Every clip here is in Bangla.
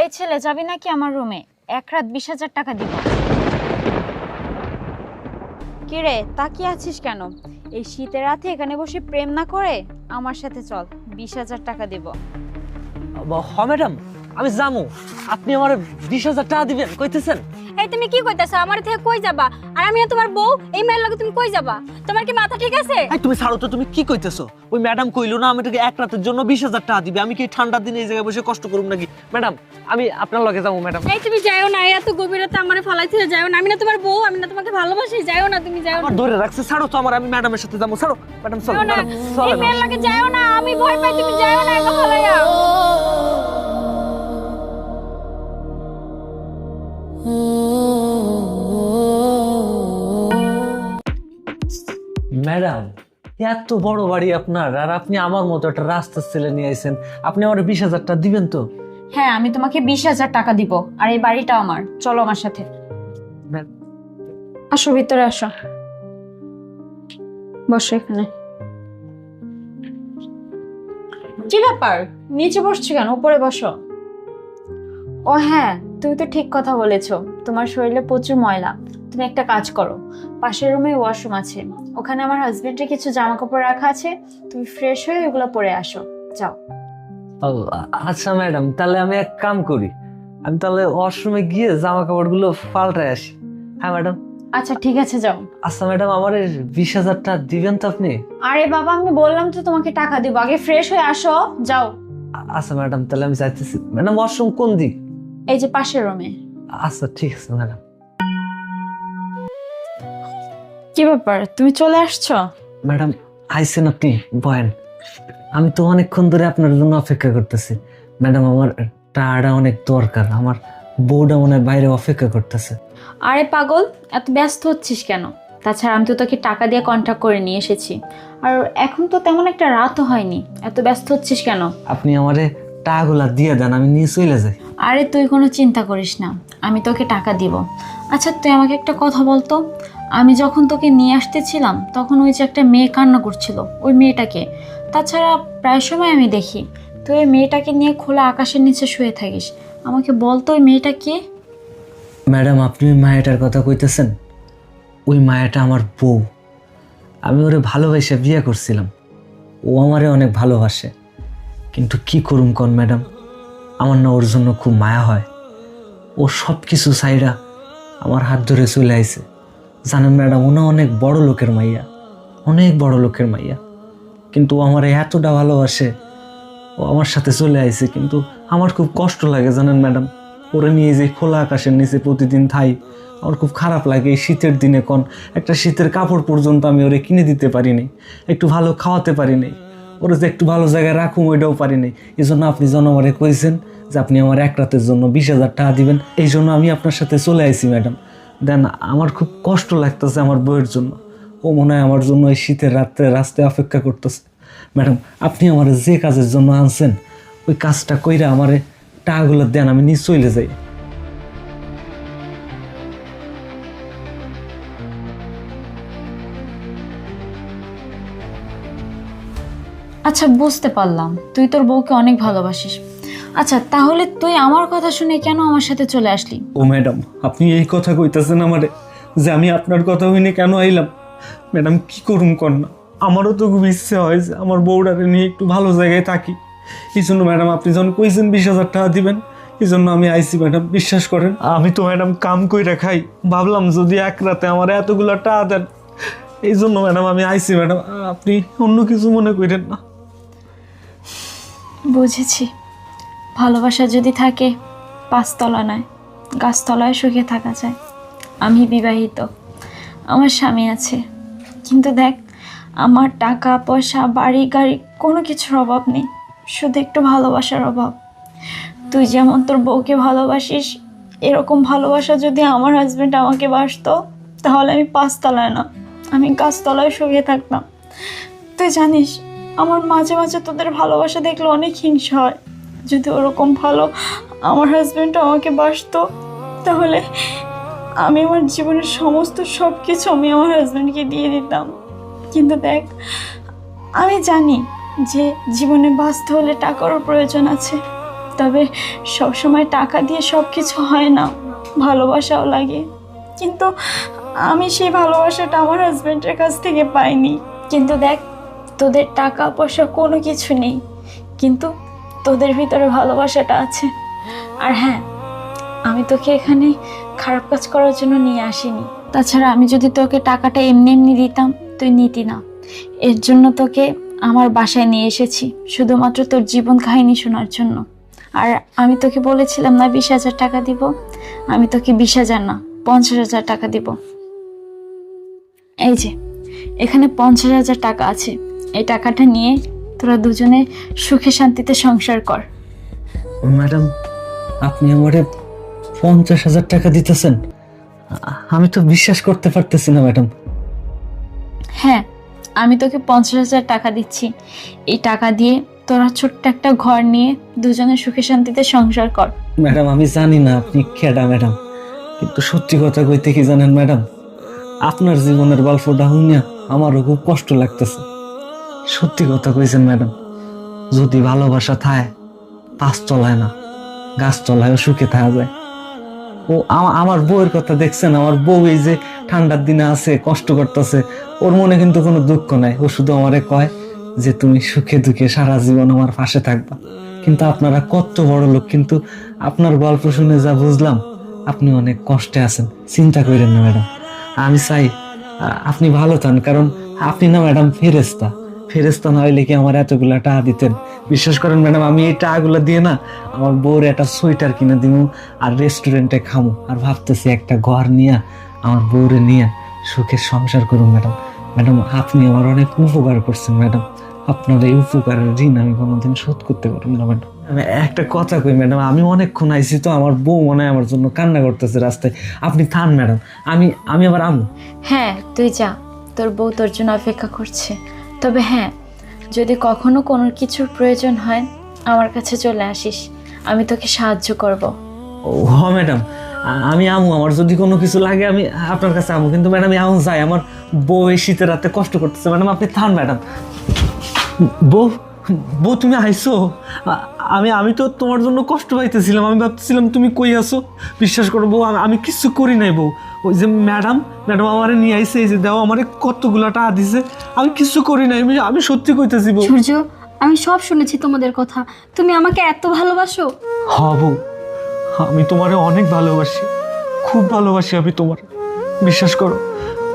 এই ছেলে যাবি নাকি আমার রুমে? এক রাত বিশ হাজার টাকা দিব। কিরে তাকিয়ে আছিস কেন? এই শীতের রাতে এখানে বসে প্রেম না করে আমার সাথে চল বিশ হাজার টাকা দিব। হ ম্যাডাম আমি জামু আপনি আমার বিশ হাজার টাকা দিবেন কইতেছেন? এই তুমি কি কইতাছো? আমার থেকে কই যাবা? আর আমি না তোমার বউ এই মেয়ের লগে তুমি কই যাবা? তোমার কি মাথা ঠিক আছে? এই তুমি ছাড়ো তো তুমি কি কইতেছো? ওই ম্যাডাম কইলো না আমাকে এক রাতের জন্য বিশ হাজার টাকা দিবে। আমি কি এই ঠান্ডার দিনে এই জায়গায় বসে কষ্ট করুম নাকি? ম্যাডাম আমি আপনার লগে যাব ম্যাডাম। এই তুমি যাও না এত গভীরতা আমার ফালাই থেকে যাও না। আমি না তোমার বউ আমি না তোমাকে ভালোবাসি যাও না তুমি যাও না। আমার ধরে রাখছে ছাড়ো তো আমার আমি ম্যাডামের সাথে যাব। ছাড়ো ম্যাডাম চলো ম্যাডাম এই মেয়ের লগে যাও না আমি ভয় পাই তুমি যাও না একা ফালাইয়া ম্যাডাম এত বড় বাড়ি আপনার আর আপনি আমার মতো একটা রাস্তা ছেলে নিয়ে আইছেন। আপনি আমার বিশ হাজারটা দিবেন তো? হ্যাঁ আমি তোমাকে বিশ হাজার টাকা দিব আর এই বাড়িটা আমার। চলো আমার সাথে। আসো ভিতরে আসো। বসো এখানে। কি ব্যাপার? নিচে বসছো কেন? উপরে বসো। ও হ্যাঁ তুমি তো ঠিক কথা বলেছ। তোমার শরীরে প্রচুর ময়লা। তুমি একটা কাজ করো। পাশের রুমে ওয়াশরুম আছে। ওখানে আমার হাজবেন্ডের কিছু জামা কাপড় রাখা আছে। তুমি ফ্রেশ হয়ে ওগুলো পরে আসো। যাও। আচ্ছা ম্যাডাম তাহলে আমি এক কাম করি। আমি তাহলে ওয়াশরুমে গিয়ে জামা কাপড়গুলো পাল্টায় আসি। হ্যাঁ ম্যাডাম আচ্ছা ঠিক আছে যাও। আচ্ছা ম্যাডাম আমার বিশ হাজারটা দিবেন তো আপনি? আরে বাবা আমি বললাম তো তোমাকে টাকা দিব। আগে ফ্রেশ হয়ে আসো। যাও। আচ্ছা ম্যাডাম তাহলে আমি যাইতেছি। ম্যাডাম ওয়াশরুম কোন দিক? এই যে পাশের রুমে। আচ্ছা ঠিক আছে ম্যাডাম। কি ব্যাপার? তুমি চলে আসছো? ম্যাডাম আইসেন আপনি বয়েন। আমি তো অনেকক্ষণ ধরে আপনার জন্য অপেক্ষা করতেছি। ম্যাডাম আমার টাকাটা অনেক দরকার। আমার বউটা মনে হয় বাইরে অপেক্ষা করতেছে। আরে পাগল এত ব্যস্ত হচ্ছিস কেন? তাছাড়া আমি তো তোকে টাকা দিয়ে কন্ট্যাক্ট করে নিয়ে এসেছি। আর এখন তো তেমন একটা রাতও হয়নি। এত ব্যস্ত হচ্ছিস কেন? আপনি আমারে টাকাগুলা দিয়ে দেন আমি নিয়ে চলে যাই। আরে তুই কোনো চিন্তা করিস না, আমি তোকে টাকা দিব। আচ্ছা তুই আমাকে একটা কথা বলতো? আমি যখন তোকে নিয়ে আসতেছিলাম, তখন ওই যে একটা মেয়ে কান্না করছিল, ওই মেয়েটাকে। তাছাড়া প্রায় সময় আমি দেখি, তুই ওই মেয়েটাকে নিয়ে খোলা আকাশের নিচে শুয়ে থাকিস। আমাকে বলতো ওই মেয়েটা কে? ম্যাডাম, আপনি ওই মায়াটার কথা কইতেছেন? ওই মায়াটা আমার বউ। আমি ওরে ভালোবাসে, বিয়ে করছিলাম। ও আমারে অনেক ভালোবাসে। কিন্তু কি করুম কন, ম্যাডাম? আমার না ওর জন্য খুব মায়া হয়। ও সব কিছু সাইডা আমার হাত ধরে চলে আইছে। জানেন ম্যাডাম, ও না অনেক বড় লোকের মাইয়া, অনেক বড় লোকের মাইয়া। কিন্তু আমার এতটা ভালোবাসে, ও আমার সাথে চলে আইছে। কিন্তু আমার খুব কষ্ট লাগে, জানেন ম্যাডাম। ওরে নিয়ে যে খোলা আকাশের নিচে প্রতিদিন থাই, আমার খুব খারাপ লাগে এই শীতের দিনে কোন। একটা শীতের কাপড় পর্যন্ত আমি ওরে কিনে দিতে পারি নাই একটু ভালো খাওয়াতে পারি নাই ওরে যে একটু ভালো জায়গায় রাখুম, ওইটাও পারি নাই। এই জন্য আপনি যেন আমারে কইছেন যে আপনি আমার এক রাতের জন্য বিশ হাজার টাকা দিবেন। এই জন্য আমি আপনার সাথে চলে আইছি, ম্যাডাম। দেন আমার খুব কষ্ট লাগতেছে আমার বইয়ের জন্য। ও মনে হয় আমার জন্য এই শীতের রাত্রে রাস্তায় অপেক্ষা করতেছে। ম্যাডাম, আপনি আমার যে কাজের জন্য আনছেন, ওই কাজটা কইরা আমার টাকাগুলো দেন, আমি নিজ চলে যাই। আচ্ছা বুঝতে পারলাম। তুই তোর বউকে অনেক ভালোবাসিস। আচ্ছা তাহলে তুই আমার কথা শুনে কেন আমার সাথে চলে আসলি? ও ম্যাডাম, আপনি এই কথা কইতেছেন আমারে যে আমি আপনার কথা হইনে কেন আইলাম? ম্যাডাম, কি করুম কন্যা আমারও তো খুব ইচ্ছে হয় যে আমার বউডারে নিয়ে একটু ভালো জায়গায় থাকি। এই জন্য ম্যাডাম, আপনি যখন কইছেন বিশ হাজার টাকা দিবেন, এই জন্য আমি আইসি ম্যাডাম, বিশ্বাস করেন। আমি তো ম্যাডাম কাম কইরা খাই। ভাবলাম যদি এক রাতে আমার এতগুলো টাকা দেন, এই জন্য ম্যাডাম, আমি আইসি ম্যাডাম। আপনি অন্য কিছু মনে করেন না। বুঝেছি। ভালোবাসা যদি থাকে পাঁচতলা নয়, গাছতলায় সুখে থাকা যায়। আমি বিবাহিত, আমার স্বামী আছে। কিন্তু দেখ, আমার টাকা, পয়সা, বাড়ি, গাড়ি কোনো কিছুর অভাব নেই, শুধু একটু ভালোবাসার অভাব। তুই যেমন তোর বউকে ভালোবাসিস, এরকম ভালোবাসা যদি আমার হাজব্যান্ড আমাকে বাসতো, তাহলে আমি পাঁচতলায় না আমি গাছতলায় শুয়ে থাকতাম। তুই জানিস আমার মাঝে মাঝে তোদের ভালোবাসা দেখলে অনেক হিংসা হয়। যদি ওরকম ভালো আমার হাজব্যান্ড আমাকে বাসতো, তাহলে আমি আমার জীবনের সমস্ত সব কিছু আমি আমার হাজব্যান্ডকে দিয়ে দিতাম। কিন্তু দেখ, আমি জানি যে জীবনে বাঁচতে হলে টাকারও প্রয়োজন আছে, তবে সবসময় টাকা দিয়ে সব কিছু হয় না, ভালোবাসাও লাগে। কিন্তু আমি সেই ভালোবাসাটা আমার হাজব্যান্ডের কাছ থেকে পাইনি। কিন্তু দেখ তোদের টাকা, পয়সা কোনো কিছু নেই, কিন্তু তোদের ভিতরে ভালোবাসাটা আছে। আর হ্যাঁ আমি তোকে এখানে খারাপ কাজ করার জন্য নিয়ে আসিনি। তাছাড়া আমি যদি তোকে টাকাটা এমনি এমনি দিতাম, তুই নিতি না। এর জন্য তোকে আমার বাসায় নিয়ে এসেছি, শুধুমাত্র তোর জীবন কাহিনী শোনার জন্য। আর আমি তোকে বলেছিলাম না, বিশ হাজার টাকা দিব? আমি তোকে বিশ হাজার না, পঞ্চাশ হাজার টাকা দিব। এই যে, এখানে পঞ্চাশ হাজার টাকা আছে। এই টাকাটা নিয়ে তোরা দুজনে সুখে শান্তিতে সংসার কর। ম্যাডাম আপনি আমারে পঞ্চাশ হাজার টাকা দিতেছেন। আমি তো বিশ্বাস করতে পারতেছি না ম্যাডাম। হ্যাঁ আমি তোকে পঞ্চাশ হাজার টাকা দিচ্ছি। এই টাকা দিয়ে তোরা ছোট্ট একটা ঘর নিয়ে দুজনে সুখে শান্তিতে সংসার কর। ম্যাডাম আমি জানি না আপনি খেডা ম্যাডাম। কিন্তু সত্যি কথা কইতে কি জানেন ম্যাডাম? আপনার জীবনের গল্পটা শুনিয়া আমারও খুব কষ্ট লাগতেছে। সত্যি কথা কইছেন ম্যাডাম, যদি ভালোবাসা থায় পাঁচ চলায় না, গাছ চলায়ও সুখে থাকা যায়। ও আমা- আমার বউয়ের কথা দেখছেন, আমার বউ এই যে ঠান্ডার দিনে আছে, কষ্ট করতেছে, ওর মনে কিন্তু কোনো দুঃখ নাই। ও শুধু আমারে কয় যে, তুমি সুখে দুঃখে সারা জীবন আমার পাশে থাকবা। কিন্তু আপনারা কত বড় লোক, কিন্তু আপনার গল্প শুনে যা বুঝলাম, আপনি অনেক কষ্টে আছেন। চিন্তা করেন না ম্যাডাম। আমি চাই আপনি ভালো থান কারণ আপনি না ম্যাডাম ফেরেস্তা ফেরেস্তা না কি আমার এতগুলা টাকা দিতেন? বিশ্বাস করেন ম্যাডাম, আমি এই টাকাগুলো দিয়ে না আমার বউর একটা সোয়েটার কিনে দিব আর রেস্টুরেন্টে খামো। আর ভাবতেছি একটা ঘর নিয়ে আমার বউরে নিয়ে সুখের সংসার করুন ম্যাডাম। ম্যাডাম, আপনি আমার অনেক উপকার করছেন ম্যাডাম। আপনার এই উপকারের ঋণ আমি কোনোদিন শোধ করতে পারব না ম্যাডাম। একটা কথা কই ম্যাডাম, আমি অনেকক্ষণ আইছি তো আমার বউ মনে হয় আমার জন্য কান্না করতেছে রাস্তায়। আপনি থান ম্যাডাম, আমি আমি আবার আমু হ্যাঁ তুই যা। তোর বউ তোর জন্য অপেক্ষা করছে। তবে হ্যাঁ যদি কখনো কোনো কিছুর প্রয়োজন হয়, আমার কাছে চলে আসিস। আমি তোকে সাহায্য করব। ও হ ম্যাডাম আমি আমু, আমার যদি কোনো কিছু লাগে, আমি আপনার কাছে আমু। কিন্তু ম্যাডাম আমি আমু যাই, আমার বউ এই শীতের রাতে কষ্ট করতেছে। ম্যাডাম, আপনি থান, ম্যাডাম। বউ বউ তুমি আইসো। আমি আমি তো তোমার জন্য কষ্ট পাইতেছিলাম। আমি ভাবতেছিলাম তুমি কই আসো বিশ্বাস করো বউ আমি- কিছু করি নাই বউ। ওই যে ম্যাডাম ম্যাডাম আমারে নিয়ে আইসে এই যে দেও আমারে কতগুলা টাকা দিছে। আমি কিছু করি নাই আমি আমি সত্যি কইতেছি বউ। সূর্য আমি সব শুনেছি তোমাদের কথা। তুমি আমাকে এত ভালোবাসো? হ বউ আমি তোমারে অনেক ভালোবাসি। খুব ভালোবাসি আমি তোমার। বিশ্বাস করো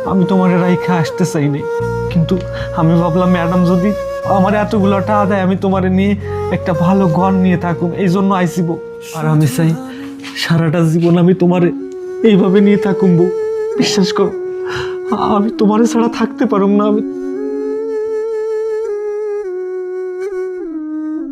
আমি তোমার রাইখা আসতে চাই নাই। কিন্তু আমি ভাবলাম ম্যাডাম যদি আমার এতগুলো টাকা দেয় আমি তোমার নিয়ে একটা ভালো ঘর নিয়ে থাকুম এই জন্য আইসিব আর আমি চাই সারাটা জীবন আমি তোমার এইভাবে নিয়ে থাকুম বউ। বিশ্বাস করো, আমি তোমার ছাড়া থাকতে পারুম না, আমি